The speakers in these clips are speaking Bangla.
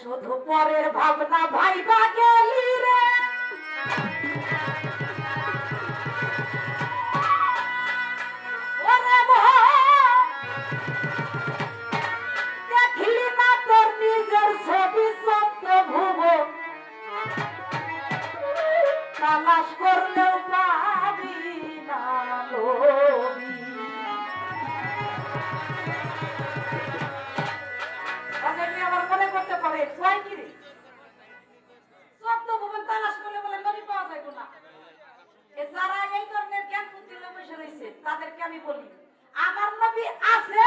শুধু পরের ভাবনা ভাইবা গেলি রে। কয় কি তালাশ করলে বলে নবী পাওয়া যাইতো না। যারা এই ধরনের জ্ঞান বসে রয়েছে তাদেরকে আমি বলি, আমার নবী আছে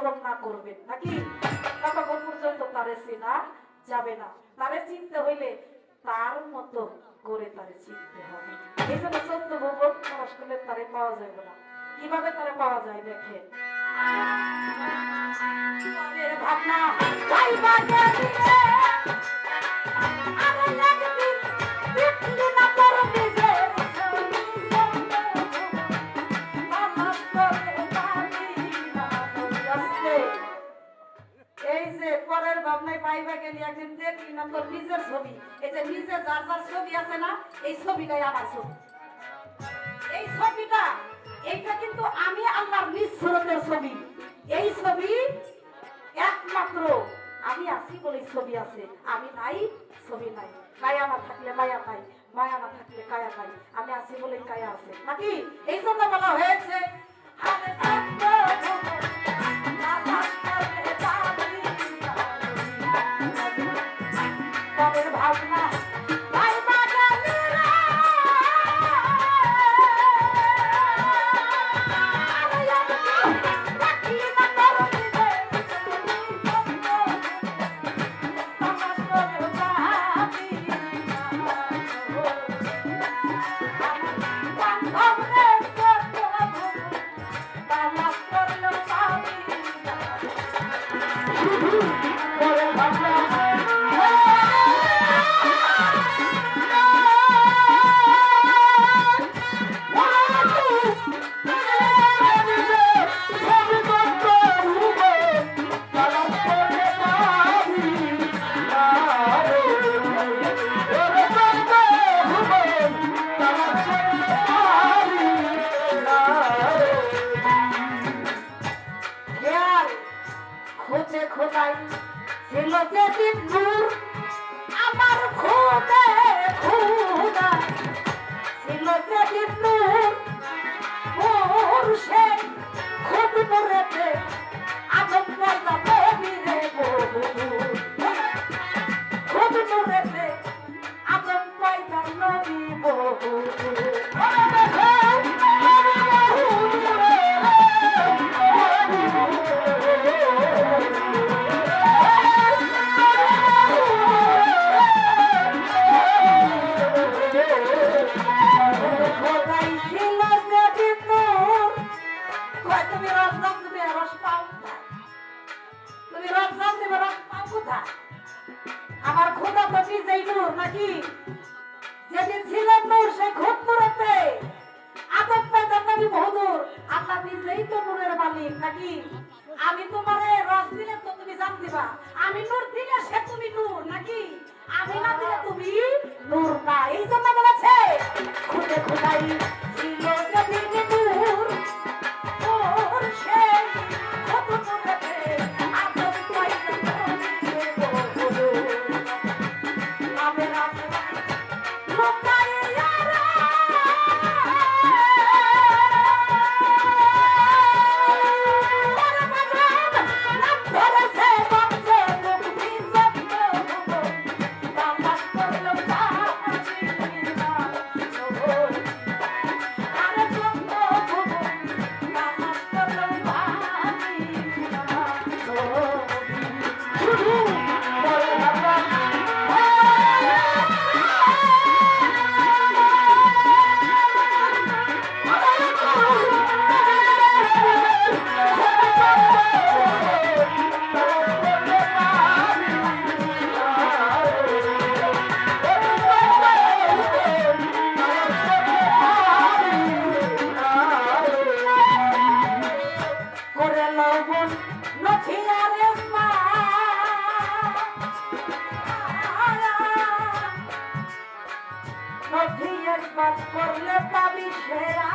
স্মরণ না করবেন। নাকি? ততক্ষণ পর্যন্ত তারে চেনা যাবে না। তারে চিনতে হইলে তার মতো করে তারে চিনতে হবে। এই জন্য সত্য ভুবন তালাশ করলে তারে পাওয়া যাবে না। কীভাবে তারে পাওয়া যায় দেখেন? পাইবা গেলি একদিন দেখলি না তোর নিজের ছবি। এই যে নিজে যার যার ছবি আছে না, এই ছবিটাই আমার ছবি। এই ছবিটা, এইটা কিন্তু আমি আল্লাহর নিজ সুরতের ছবি। এই ছবি একমাত্র আমি আছি বলে ছবি আছে। আমি নাই, ছবি নাই। কায়া না থাকলে মায়া নাই মায়া না থাকলে কায়া নাই আমি আছি বলে কায়া আছে। নাকি? এই জন্য বলা হয়েছে খোঁজে খোঁজাই ছিল যেদিন দূর আমার খুদে খুদা ছিল যেদিন দূর মোর সে নাকি আমি তোমারে রস দিলে তো তুমি জান দিবা। আমি নূর দিলে সে তুমি নূর নাকি? আমি না দিলে তুমি নূর না। এই জন্য বলেছে মোহাম্মদ করলে পাবি সেরা